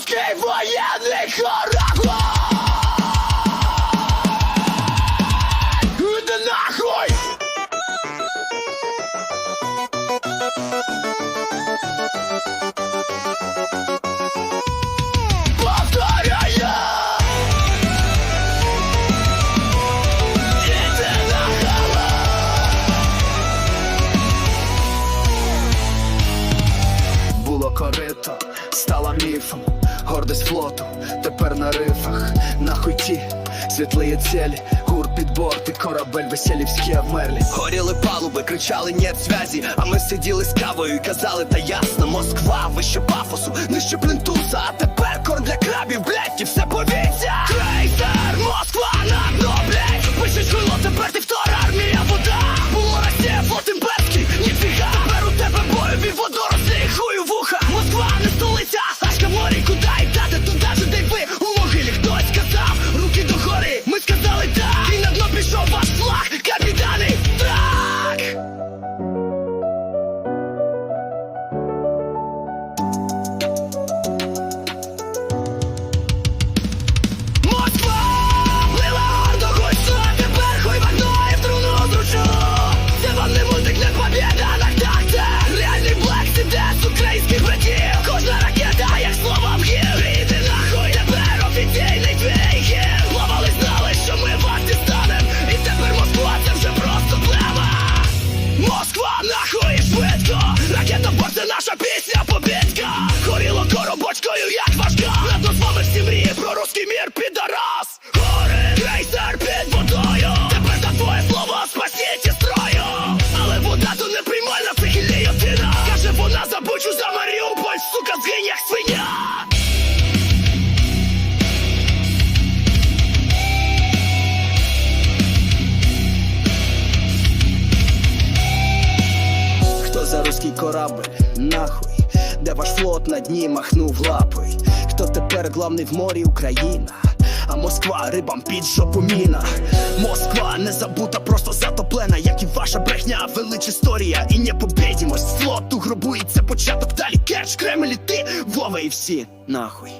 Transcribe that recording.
Русский военный хорохор Да нахуй! Корито, стала міфом, гордость флоту, тепер на рифах, на ті, світлиє цілі, гур під борт і корабель веселівські обмерлі. Горіли палуби, кричали нет зв'язі, а ми сиділи з кавою і казали, та ясно, Москва, вище пафосу, нижче плінтуса, а тепер корм для крабів, блядь, забучу за Маріуполь, сука, згинь як свиня Хто за руський корабль? Нахуй, де ваш флот на дні махнув лапою? Хто тепер главний в морі Україна? А Москва рибам під жопу міна Москва не забута, просто затоплена, як і ваша брехня, велич історія і непобєдімость Флот у гробу і це початок далі керч, Кремль і ти, Вова і всі, нахуй